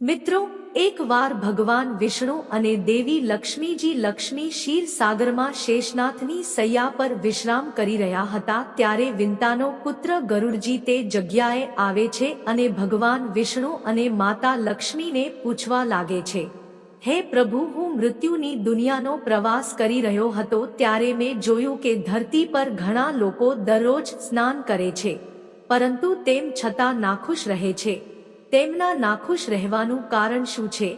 મિત્રો, એકવાર ભગવાન વિષ્ણુ અને દેવી લક્ષ્મીજી લક્ષ્મી શીર સાગરમાં શેષનાથની સૈયા પર વિશ્રામ કરી રહ્યા હતા, ત્યારે વિંતાનો પુત્ર ગરુડજી તે જગ્યાએ આવે છે અને ભગવાન વિષ્ણુ અને માતા લક્ષ્મીને પૂછવા લાગે છે, હે પ્રભુ, હું મૃત્યુની દુનિયાનો પ્રવાસ કરી રહ્યો હતો ત્યારે મેં જોયું કે ધરતી પર ઘણા લોકો દરરોજ સ્નાન કરે છે, પરંતુ તેમ છતાં નાખુશ રહે છે. તેમના નાખુશ રહેવાનું કારણ શું છે?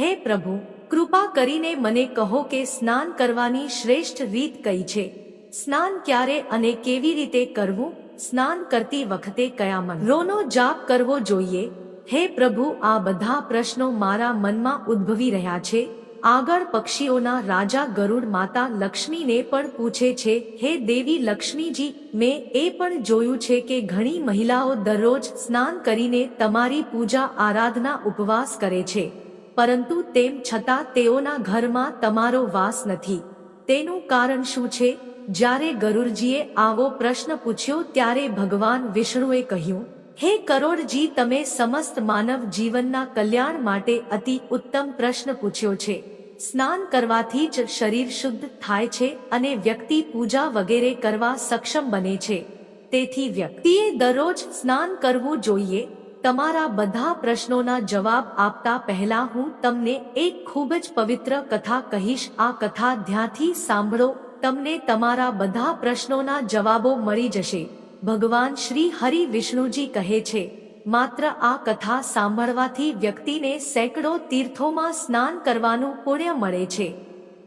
હે પ્રભુ, કૃપા કરીને મને કહો કે સ્નાન કરવાની શ્રેષ્ઠ રીત કઈ છે? સ્નાન ક્યારે અને કેવી રીતે કરવું? સ્નાન કરતી વખતે કયા મંત્રોનો જાપ કરવો જોઈએ? હે પ્રભુ, આ બધા પ્રશ્નો મારા મનમાં ઉદ્ભવી રહ્યા છે. આગળ પક્ષીઓના રાજા ગરુડ માતા લક્ષ્મીને પણ પૂછે છે, હે દેવી લક્ષ્મીજી, મેં એ પણ જોયું છે કે ઘણી મહિલાઓ દરરોજ સ્નાન કરીને તમારી પૂજા આરાધના ઉપવાસ કરે છે. પરંતુ તેમ છતાં તેઓના ઘરમાં તમારો વાસ નથી. તેનું કારણ શું છે? જ્યારે ગરુડજીએ આવો પ્રશ્ન પૂછ્યો, ત્યારે ભગવાન વિષ્ણુએ કહ્યું હે કરોડજી, તમે સમસ્ત માનવ જીવનના કલ્યાણ માટે અતિ ઉત્તમ પ્રશ્ન પૂછ્યો છે. સ્નાન કરવાથી જ શરીર શુદ્ધ થાય છે અને વ્યક્તિ પૂજા વગેરે કરવા સક્ષમ બને છે. તેથી વ્યક્તિએ દરરોજ સ્નાન કરવું જોઈએ. તમારા બધા પ્રશ્નોના જવાબ આપતા પહેલા હું તમને એક ખૂબ જ પવિત્ર કથા કહીશ. આ કથા ધ્યાનથી સાંભળો, તમને તમારા બધા પ્રશ્નોના જવાબો મળી જશે. ભગવાન શ્રી હરિ વિષ્ણુજી કહે છે, માત્ર આ કથા સાંભળવાથી વ્યક્તિને સેંકડો તીર્થોમાં સ્નાન કરવાનું પુણ્ય મળે છે.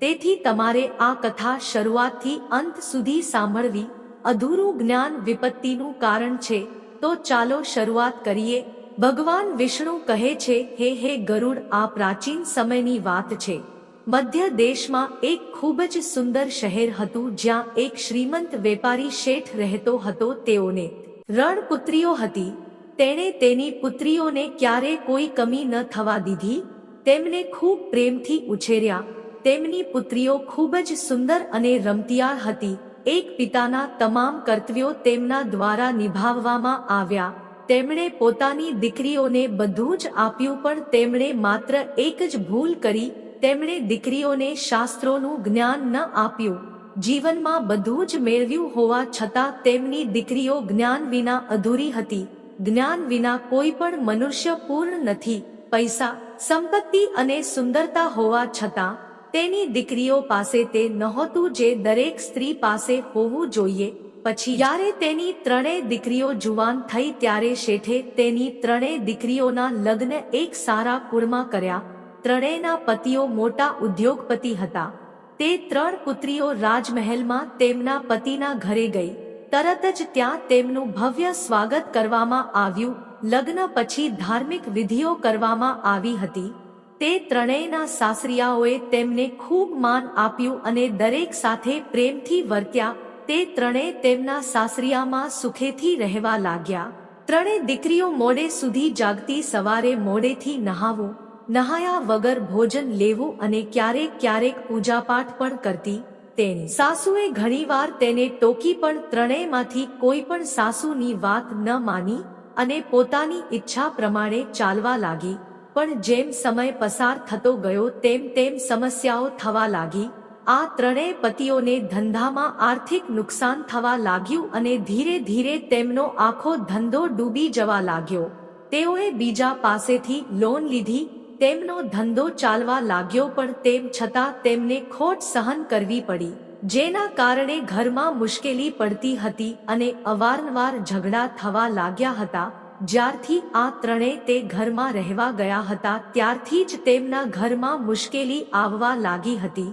તેથી તમારે આ કથા શરૂઆતથી અંત સુધી સાંભળવી અધૂરું જ્ઞાન વિપત્તિનું કારણ છે. તો ચાલો શરૂઆત કરીએ. ભગવાન વિષ્ણુ કહે છે, હે હે ગરુડ, આ પ્રાચીન સમયની વાત છે. મધ્ય દેશમાં એક ખૂબ જ સુંદર શહેર હતું જ્યાં એક શ્રીમંત વેપારી શેઠ રહેતો હતો તેઓને. રણપુત્રીઓ હતી. તેણે તેની પુત્રીઓને ક્યારે કોઈ કમી ન થવા દીધી. તેમને ખૂબ પ્રેમથી ઉછેર્યા. તેમની પુત્રીઓ ખૂબ જ સુંદર અને રમતિયાળ હતી. એક પિતાના તમામ કર્તવ્યો તેમના દ્વારા નિભાવવામાં આવ્યા. તેમણે પોતાની દીકરીઓને બધું જ આપ્યું પણ તેમણે માત્ર એક જ ભૂલ કરી. તેમણે દીકરીઓને શાસ્ત્રોનું જ્ઞાન ન આપ્યું. જીવનમાં બધું જ મેળવ્યું હોવા છતાં તેમની દીકરીઓ જ્ઞાન વિના અધૂરી હતી. જ્ઞાન વિના કોઈ પણ મનુષ્ય પૂર્ણ નથી. પૈસા, સંપત્તિ અને સુંદરતા હોવા છતાં તેની દીકરીઓ પાસે તે નહોતું જે દરેક સ્ત્રી પાસે હોવું જોઈએ. પછી જ્યારે તેની ત્રણેય દીકરીઓ જુવાન થઈ ત્યારે શેઠે તેની ત્રણેય દીકરીઓના લગ્ન એક સારા કુળમાં કર્યા. ત્રણેયના પતિઓ મોટા ઉદ્યોગપતિ હતા. તે ત્રણ પુત્રીઓ રાજમહેલમાં તેમના પતિના ઘરે ગઈ. તરત જ ત્યાં તેમનું ભવ્ય સ્વાગત કરવામાં આવ્યું. લગ્ન પછી ધાર્મિક વિધિઓ કરવામાં આવી હતી. તે ત્રણેયના સાસરિયાઓએ તેમને ખૂબ માન આપ્યું અને દરેક સાથે પ્રેમથી વર્ત્યા. તે ત્રણેય તેમના સાસરિયામાં સુખેથી રહેવા લાગ્યા. ત્રણેય દીકરીઓ મોડે સુધી જાગતી સવારે મોડેથી નહાવું. નહાયા વગર ભોજન લેવું અને ક્યારેક ક્યારેક પૂજાપાઠ પણ કરતી તેની સાસુએ ઘણીવાર તેને ટોકી પણ ત્રણેયમાંથી કોઈ પણ સાસુની વાત ન માની અને પોતાની ઈચ્છા પ્રમાણે ચાલવા લાગી. પણ જેમ સમય પસાર થતો ગયો તેમ તેમ સમસ્યાઓ થવા લાગી. આ ત્રણેય પતિઓને ધંધામાં આર્થિક નુકસાન થવા લાગ્યું અને ધીરે ધીરે તેમનો આખો ધંધો ડૂબી જવા લાગ્યો. તેઓએ બીજા પાસેથી લોન લીધી તેમનો ધંધો ચાલવા લાગ્યો પણ તેમ છતાં તેમને ખોટ સહન કરવી પડી, જેના કારણે ઘરમાં મુશ્કેલી પડતી હતી અને અવારનવાર ઝઘડા થવા લાગ્યા હતા. જ્યારથી આ ત્રણેય તે ઘરમાં રહેવા ગયા હતા, ત્યારથી જ તેમના ઘરમાં મુશ્કેલી આવવા લાગી હતી.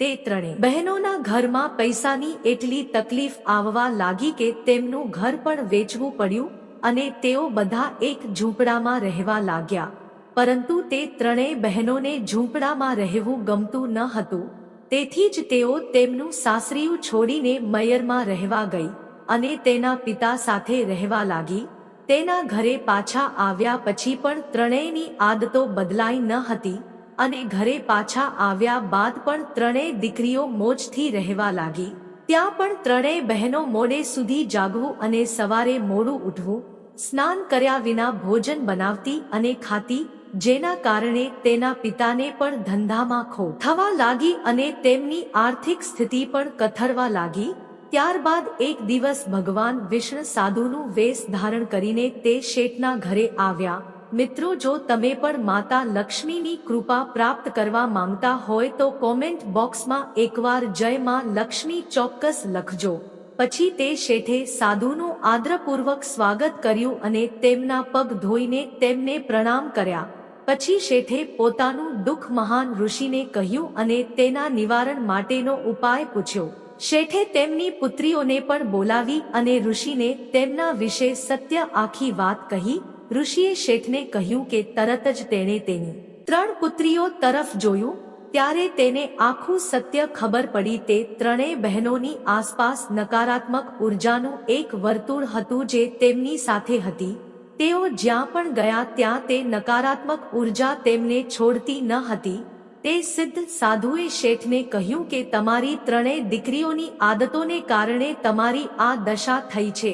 તે ત્રણે બહેનોના ઘરમાં પૈસાની એટલી તકલીફ આવવા લાગી કે તેમનું ઘર પણ વેચવું પડ્યું અને તેઓ બધા એક ઝૂંપડામાં રહેવા લાગ્યા. પરંતુ તે ત્રણેય બહેનોને ઝૂંપડામાં રહેવું ગમતું ન હતું. તેથી જ તેઓ તેમનું સાસરિયું છોડીને મયરમાં રહેવા ગઈ અને તેના પિતા સાથે રહેવા લાગી. તેના ઘરે પાછા આવ્યા પછી પણ ત્રણેયની આદતો બદલાઈ ન હતી અને ઘરે પાછા આવ્યા બાદ પણ ત્રણેય દીકરીઓ મોજથી રહેવા લાગી. ત્યાં પણ ત્રણેય બહેનો મોડે સુધી જાગવું અને સવારે મોડું ઉઠવું, સ્નાન કર્યા વિના ભોજન બનાવતી અને ખાતી જેના કારણે તેના પિતાને પણ ધંધામાં ખો થવા લાગી અને તેમની આર્થિક સ્થિતિ પણ કથરવા લાગી. ત્યારબાદ એક દિવસ ભગવાન વિષ્ણુ સાધુનું વેશ ધારણ કરીને તે શેઠના ઘરે આવ્યા. મિત્રો, જો તમે પણ માતા લક્ષ્મીની કૃપા પ્રાપ્ત કરવા માંગતા હોય તો કોમેન્ટ બોક્સમાં એકવાર જય માં લક્ષ્મી ચોક્કસ લખજો. પછી તે શેઠે સાધુનું આદ્રપૂર્વક સ્વાગત કર્યું અને તેમના પગ ધોઈને તેમને પ્રણામ કર્યા. પછી શેઠે પોતાનું દુઃખ મહાન ઋષિને કહ્યું અને તેના નિવારણ માટેનો ઉપાય પૂછ્યો. શેઠે તેમની પુત્રીઓને પણ બોલાવી અને ઋષિને તેમના વિશે સત્ય આખી વાત કહી. ઋષિએ શેઠને કહ્યું કે તરત જ તેણે તેની ત્રણ પુત્રીઓ તરફ જોયું. ત્યારે તેને આખું સત્ય ખબર પડી તે ત્રણેય બહેનોની આસપાસ નકારાત્મક ઉર્જાનું એક વર્તુળ હતું જે તેમની સાથે હતી. તેઓ જ્યાં પણ ગયા ત્યાં તે નકારાત્મક ઊર્જા તેમને છોડતી ન હતી. તે સિદ્ધ સાધુએ શેઠને કહ્યું કે તમારી ત્રણેય દીકરીઓની આદતોને કારણે તમારી આ દશા થઈ છે.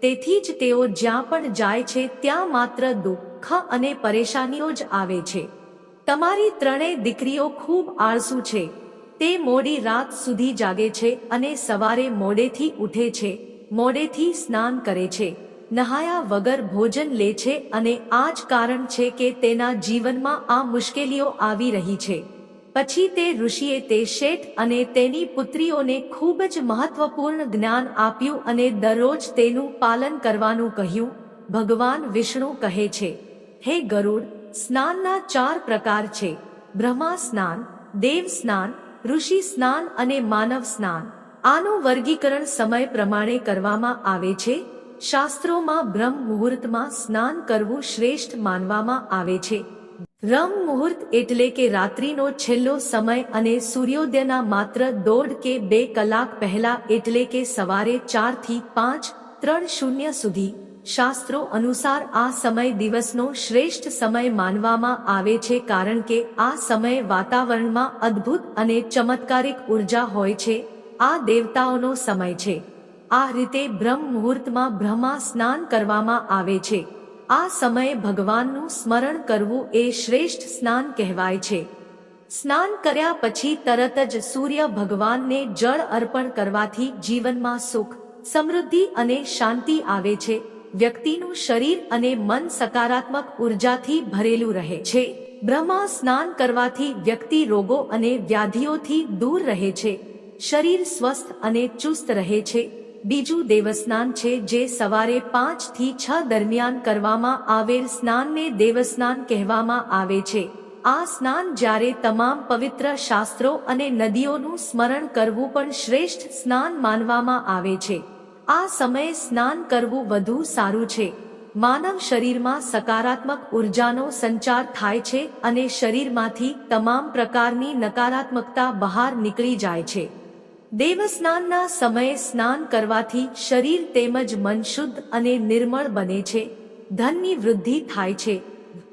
તેથી જ તેઓ જ્યાં પણ જાય છે ત્યાં માત્ર દુઃખ અને પરેશાનીઓ જ આવે છે. તમારી ત્રણેય દીકરીઓ ખૂબ આળસુ છે. તે મોડી રાત સુધી જાગે છે અને સવારે મોડેથી ઉઠે છે, મોડેથી સ્નાન કરે છે. નહાયા વગર ભોજન લે છે અને આ જ કારણ છે કે તેના જીવનમાં આ મુશ્કેલીઓ આવી રહી છે. પછી તે ઋષિએ તે શેઠ અને તેની પુત્રીઓને ખૂબ જ મહત્વપૂર્ણ જ્ઞાન આપ્યું અને દરરોજ તેનું પાલન કરવાનું કહ્યું. ભગવાન વિષ્ણુ કહે છે, હે ગરુડ સ્નાનના ચાર પ્રકાર છે. બ્રહ્મા સ્નાન, દેવ સ્નાન, ઋષિ સ્નાન અને માનવ સ્નાન. આનું વર્ગીકરણ સમય પ્રમાણે કરવામાં આવે છે. શાસ્ત્રોમાં બ્રહ્મ મુહૂર્તમાં સ્નાન કરવું શ્રેષ્ઠ માનવામાં આવે છે. બ્રહ્મ મુહૂર્ત એટલે કે રાત્રિનો છેલ્લો સમય અને સૂર્યોદયના માત્ર દોઢ કે બે કલાક પહેલા એટલે કે સવારે ચારથી પાંચ, ત્રણ શૂન્ય સુધી શાસ્ત્રો અનુસાર આ સમય દિવસનો શ્રેષ્ઠ સમય માનવામાં આવે છે કારણ કે આ સમય વાતાવરણમાં અદ્ભુત અને ચમત્કારિક ઊર્જા હોય છે. આ દેવતાઓનો સમય છે. આ રીતે બ્રહ્મ મુહૂર્તમાં બ્રહ્મા સ્નાન કરવામાં આવે છે. આ સમયે ભગવાનનું સ્મરણ કરવું એ શ્રેષ્ઠ સ્નાન કહેવાય છે. સ્નાન કર્યા પછી તરત જ સૂર્ય ભગવાનને જળ અર્પણ કરવાથી જીવનમાં સુખ, સમૃદ્ધિ અને શાંતિ આવે છે. વ્યક્તિનું શરીર અને મન સકારાત્મક ઉર્જાથી ભરેલું રહે છે. બ્રહ્મા સ્નાન કરવાથી વ્યક્તિ રોગો અને વ્યાધિઓથી દૂર રહે છે. શરીર સ્વસ્થ અને ચુસ્ત રહે છે. બીજું દેવસ્નાન છે જે સવારે પાંચથી છ દરમિયાન કરવામાં આવેલ સ્નાનને દેવસ્નાન કહેવામાં આવે છે. આ સ્નાન જ્યારે તમામ પવિત્ર શાસ્ત્રો અને નદીઓનું સ્મરણ કરવું પણ શ્રેષ્ઠ સ્નાન માનવામાં આવે છે. આ સમયે સ્નાન કરવું વધુ સારું છે. માનવ શરીરમાં સકારાત્મક ઉર્જાનો સંચાર થાય છે અને શરીરમાંથી તમામ પ્રકારની નકારાત્મકતા બહાર નીકળી જાય છે. દેવસ્નાનના સમયે સ્નાન કરવાથી શરીર તેમજ મન શુદ્ધ અને નિર્મળ બને છે. ધનની વૃદ્ધિ થાય છે.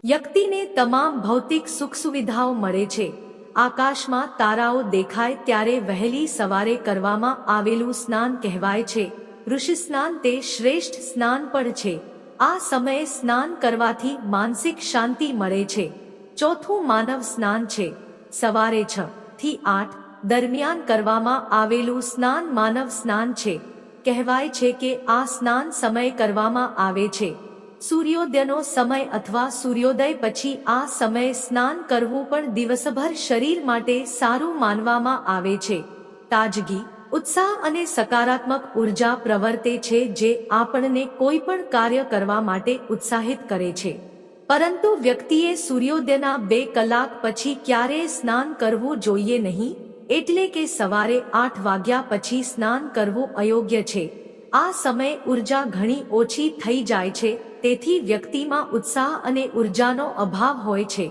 વ્યક્તિને તમામ ભૌતિક સુખ સુવિધાઓ મળે છે. આકાશમાં તારાઓ દેખાય ત્યારે વહેલી સવારે કરવામાં આવેલું સ્નાન કહેવાય છે. ઋષિ સ્નાન તે શ્રેષ્ઠ સ્નાન પણ છે. આ સમયે સ્નાન કરવાથી માનસિક શાંતિ મળે છે. ચોથું માનવ સ્નાન છે. સવારે છ થી આઠ દરમિયાન કરવામાં આવેલું સ્નાન માનવ સ્નાન છે. કહેવાય છે કે આ સ્નાન સમય કરવામાં આવે છે. સૂર્યોદયનો સમય અથવા સૂર્યોદય પછી આ સમયે સ્નાન કરવું પણ દિવસભર શરીર માટે સારું માનવામાં આવે છે. તાજગી ઉત્સાહ અને સકારાત્મક ઊર્જા પ્રવર્તે છે જે આપણને કોઈ પણ કાર્ય કરવા માટે ઉત્સાહિત કરે છે. પરંતુ વ્યક્તિએ સૂર્યોદયના બે કલાક પછી ક્યારેય સ્નાન કરવું જોઈએ નહીં, એટલે કે સવારે આઠ વાગ્યા પછી સ્નાન કરવું અયોગ્ય છે. આ સમયે ઊર્જા ઘણી ઓછી થઈ જાય છે, તેથી વ્યક્તિમાં ઉત્સાહ અને ઉર્જાનો અભાવ હોય છે,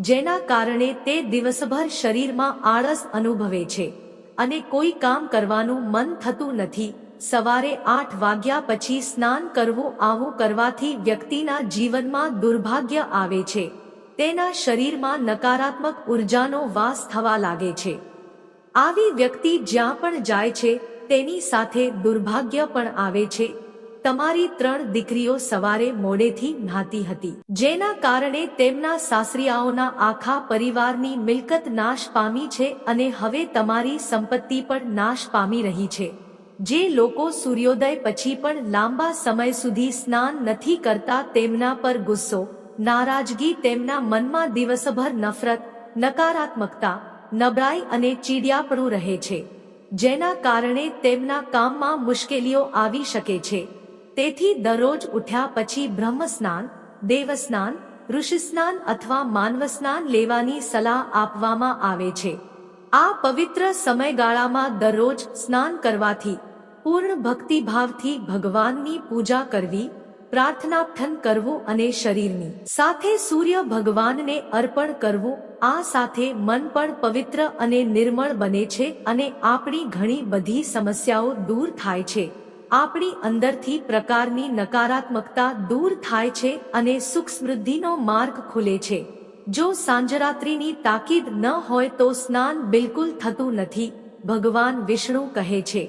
જેના કારણે તે દિવસભર શરીરમાં આળસ અનુભવે છે. અને કોઈ કામ કરવાનું મન થતું નથી. સવારે આઠ વાગ્યા પછી સ્નાન કરવું આવું કરવાથી વ્યક્તિના જીવનમાં દુર્ભાગ્ય આવે છે. તેના શરીરમાં નકારાત્મક ઉર્જાનો વાસ થવા લાગે છે. આવી વ્યક્તિ જ્યાં પણ જાય છે, તેની સાથે દુર્ભાગ્ય પણ આવે છે. તમારી ત્રણ દીકરીઓ સવારે મોડેથી નહાતી હતી. જેના કારણે તેમના સાસરિયાઓના આખા પરિવારની મિલકત નાશ પામી છે અને હવે તમારી સંપત્તિ પણ નાશ પામી રહી છે. જે લોકો સૂર્યોદય પછી પણ લાંબા સમય સુધી સ્નાન નથી કરતા તેમના પર ગુસ્સો, નારાજગી, તેમના મનમાં દિવસભર નફરત, નકારાત્મકતા, નબળાઈ અને ચીડિયાપણું રહે છે. જેના કારણે તેમના કામમાં મુશ્કેલીઓ આવી શકે છે. તેથી દરરોજ ઉઠ્યા પછી બ્રહ્મ સ્નાન દેવ સ્નાન ઋષિ સ્નાન અથવા માનવ સ્નાન લેવાની સલાહ આપવામાં આવે છે. આ પવિત્ર સમયગાળામાં દરરોજ સ્નાન કરવાથી, પૂર્ણ ભક્તિભાવથી ભગવાનની પૂજા કરવી પ્રાર્થનાઠન કરવું અને શરીરની સાથે સૂર્ય ભગવાનને અર્પણ કરવું, આ સાથે મન પણ પવિત્ર અને નિર્મળ બને છે અને આપણી ઘણી બધી સમસ્યાઓ દૂર થાય છે. આપણી અંદરથી પ્રકારની નકારાત્મકતા દૂર થાય છે અને સુખ સમૃદ્ધિનો માર્ગ ખુલે છે. જો સાંજરાત્રિની તાકીદ ન હોય તો સ્નાન બિલકુલ થતું નથી, ભગવાન વિષ્ણુ કહે છે.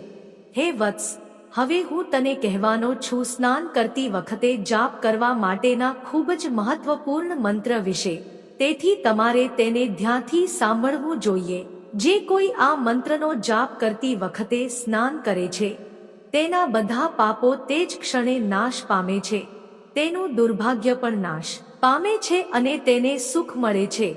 હે વત્સ, હવે હું તને કહેવાનો છું, સ્નાન કરતી વખતે જાપ કરવા માટેના ખૂબ જ મહત્વપૂર્ણ મંત્ર વિશે. તેથી તમારે તેને ધ્યાનથી સાંભળવું જોઈએ. જે કોઈ આ મંત્રનો જાપ કરતી વખતે સ્નાન કરે છે તેના બધા પાપો તે જ ક્ષણે નાશ પામે છે. તેનું દુર્ભાગ્ય પણ નાશ પામે છે અને તેને સુખ મળે છે.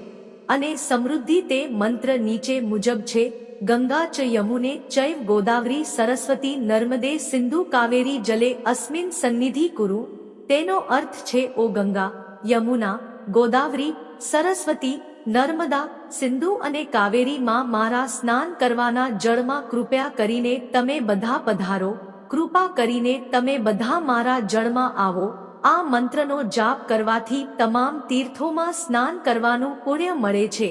અને સમૃદ્ધિ તે મંત્ર નીચે મુજબ છે. ગંગા ચ યમુને ચૈવ ગોદાવરી સરસ્વતી નર્મદે સિંધુ કાવેરી જલે અસ્મિન સન્નિધિ કુરુ. તેનો અર્થ છે, ઓ ગંગા, યમુના, ગોદાવરી, સરસ્વતી નર્મદા, સિંધુ અને કાવેરીમાં મારા સ્નાન કરવાના જળમાં કૃપયા કરીને તમે બધા પધારો. કૃપા કરીને તમે બધા મારા જળમાં આવો. આ મંત્રનો જાપ કરવાથી તમામ તીર્થોમાં સ્નાન કરવાનું પુણ્ય મળે છે.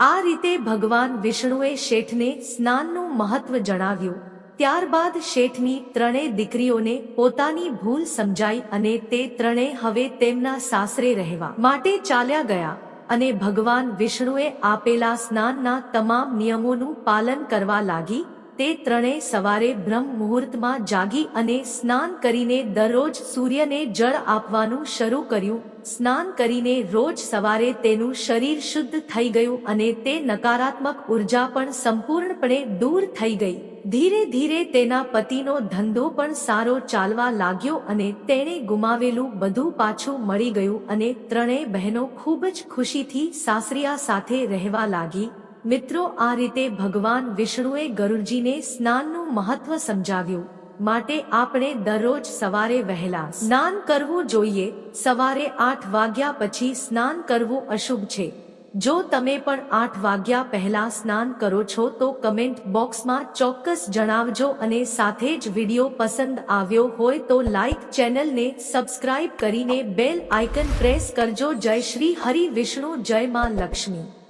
આ રીતે ભગવાન વિષ્ણુએ શેઠને સ્નાનનું મહત્વ જણાવ્યું. ત્યારબાદ શેઠની ત્રણેય દીકરીઓને પોતાની ભૂલ સમજાઈ અને તે ત્રણેય હવે તેમના સાસરે રહેવા માટે ચાલ્યા ગયા. અને ભગવાન વિષ્ણુએ આપેલા સ્નાનના તમામ નિયમોનું પાલન કરવા લાગી, તે ત્રણેય સવારે બ્રહ્મ મુહૂર્તમાં જાગી અને સ્નાન કરીને દરરોજ સૂર્યને જળ આપવાનું શરૂ કર્યું. સ્નાન કરીને રોજ સવારે તેનું શરીર શુદ્ધ થઈ ગયું અને તે નકારાત્મક ઊર્જા પણ સંપૂર્ણપણે દૂર થઈ ગઈ. ધીરે ધીરે તેના પતિનો ધંધો પણ સારો ચાલવા લાગ્યો અને તેણે ગુમાવેલું બધું પાછું મળી ગયું અને ત્રણેય બહેનો ખૂબ જ ખુશીથી સાસરિયા સાથે રહેવા લાગી. મિત્રો, આ રીતે ભગવાન વિષ્ણુએ ગરુડજીને સ્નાનનું મહત્વ સમજાવ્યું. માટે આપણે દરરોજ સવારે વહેલા સ્નાન કરવું જોઈએ. સવારે આઠ વાગ્યા પછી સ્નાન કરવું અશુભ છે. જો તમે પણ આઠ વાગ્યા પહેલા સ્નાન કરો છો તો કમેન્ટ બોક્સમાં ચોક્કસ જણાવજો અને સાથે જ વીડિયો પસંદ આવ્યો હોય તો લાઈક ચેનલને સબસ્ક્રાઇબ કરીને બેલ આઇકન પ્રેસ કરજો. જય શ્રી હરિ વિષ્ણુ, જય માં લક્ષ્મી.